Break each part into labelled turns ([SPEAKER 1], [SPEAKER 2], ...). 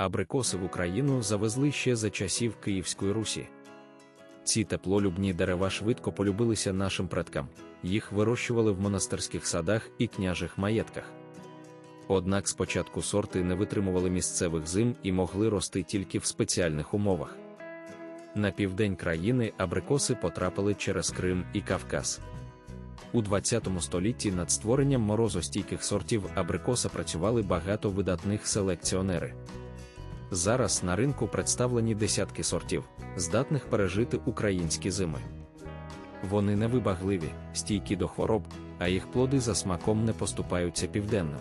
[SPEAKER 1] Абрикоси в Україну завезли ще за часів Київської Русі. Ці теплолюбні дерева швидко полюбилися нашим предкам, їх вирощували в монастирських садах і княжих маєтках. Однак спочатку сорти не витримували місцевих зим і могли рости тільки в спеціальних умовах. На південь країни абрикоси потрапили через Крим і Кавказ. У 20 столітті над створенням морозостійких сортів абрикоса працювали багато видатних селекціонери. Зараз на ринку представлені десятки сортів, здатних пережити українські зими. Вони невибагливі, стійкі до хвороб, а їх плоди за смаком не поступаються південним.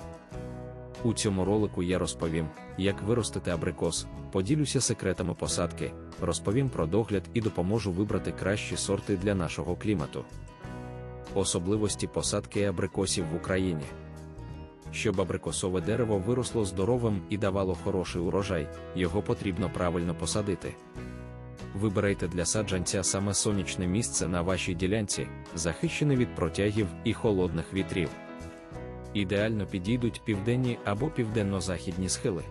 [SPEAKER 1] У цьому ролику я розповім, як виростити абрикос, поділюся секретами посадки, розповім про догляд і допоможу вибрати кращі сорти для нашого клімату. Особливості посадки абрикосів в Україні. Щоб абрикосове дерево виросло здоровим і давало хороший урожай, його потрібно правильно посадити. Вибирайте для саджанця саме сонячне місце на вашій ділянці, захищене від протягів і холодних вітрів. Ідеально підійдуть південні або південно-західні схили.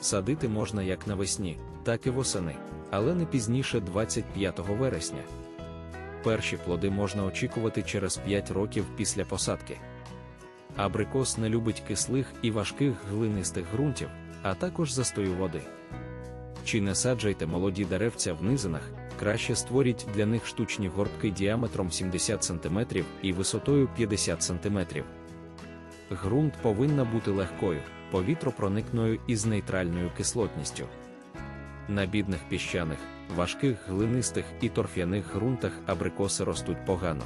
[SPEAKER 1] Садити можна як навесні, так і восени, але не пізніше 25 вересня. Перші плоди можна очікувати через 5 років після посадки. Абрикос не любить кислих і важких глинистих ґрунтів, а також застою води. Чи не саджайте молоді деревця в низинах, краще створіть для них штучні горбки діаметром 70 см і висотою 50 см. Ґрунт повинна бути легкою, повітропроникною і з нейтральною кислотністю. На бідних піщаних, важких глинистих і торф'яних ґрунтах абрикоси ростуть погано.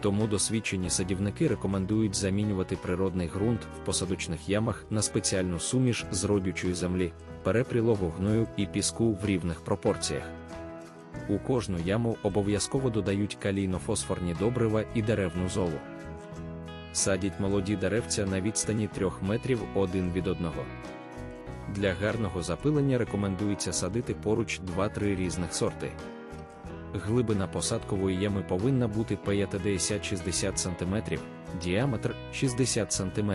[SPEAKER 1] Тому досвідчені садівники рекомендують замінювати природний ґрунт в посадочних ямах на спеціальну суміш з родючої землі, перепрілову гною і піску в рівних пропорціях. У кожну яму обов'язково додають калійно-фосфорні добрива і деревну золу. Садять молоді деревця на відстані 3 метрів один від одного. Для гарного запилення рекомендується садити поруч 2-3 різних сорти. Глибина посадкової ями повинна бути 50-60 см, діаметр 60 см.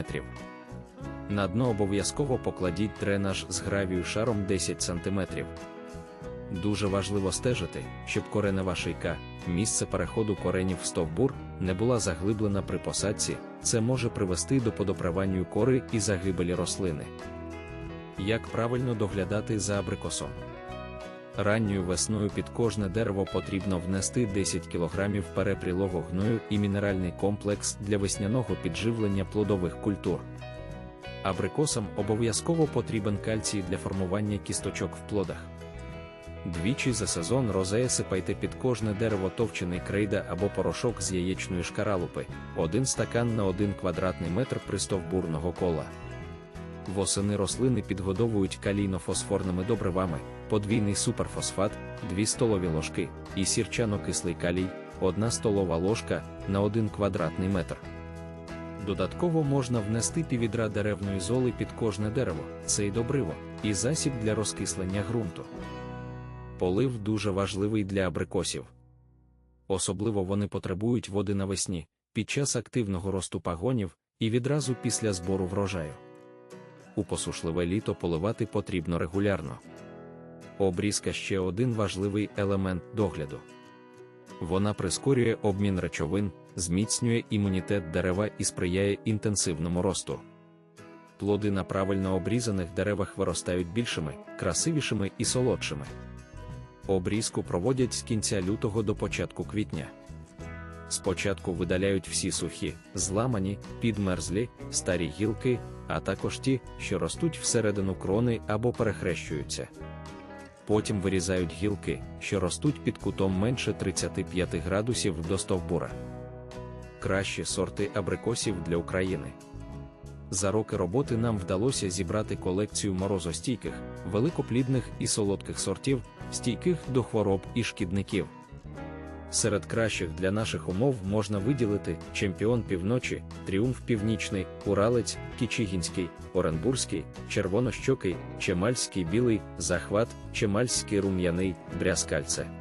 [SPEAKER 1] На дно обов'язково покладіть дренаж з гравію шаром 10 см. Дуже важливо стежити, щоб коренева шийка, місце переходу коренів в стовбур, не була заглиблена при посадці, це може привести до подоприванню кори і загибелі рослини. Як правильно доглядати за абрикосом? Ранньою весною під кожне дерево потрібно внести 10 кг перепрілого гною і мінеральний комплекс для весняного підживлення плодових культур. Абрикосам обов'язково потрібен кальцій для формування кісточок в плодах. Двічі за сезон розея сипайте під кожне дерево товчений крейда або порошок з яєчної шкаралупи, один стакан на 1 квадратний метр пристовбурного кола. Восени рослини підгодовують калійно-фосфорними добривами, подвійний суперфосфат, 2 столові ложки, і сірчано-кислий калій, 1 столова ложка на 1 квадратний метр. Додатково можна внести піввідра деревної золи під кожне дерево, це й добриво, і засіб для розкислення ґрунту. Полив дуже важливий для абрикосів. Особливо вони потребують води навесні, під час активного росту пагонів і відразу після збору врожаю. У посушливе літо поливати потрібно регулярно. Обрізка ще один важливий елемент догляду. Вона прискорює обмін речовин, зміцнює імунітет дерева і сприяє інтенсивному росту. Плоди на правильно обрізаних деревах виростають більшими, красивішими і солодшими. Обрізку проводять з кінця лютого до початку квітня. Спочатку видаляють всі сухі, зламані, підмерзлі, старі гілки, а також ті, що ростуть всередину крони або перехрещуються. Потім вирізають гілки, що ростуть під кутом менше 35 градусів до стовбура. Кращі сорти абрикосів для України. За роки роботи нам вдалося зібрати колекцію морозостійких, великоплідних і солодких сортів, стійких до хвороб і шкідників. Серед кращих для наших умов можна виділити чемпіон півночі, тріумф північний, уралець, кічігінський, оренбурзький, червонощокий, чемальський білий, захват, чемальський рум'яний, брязкальце.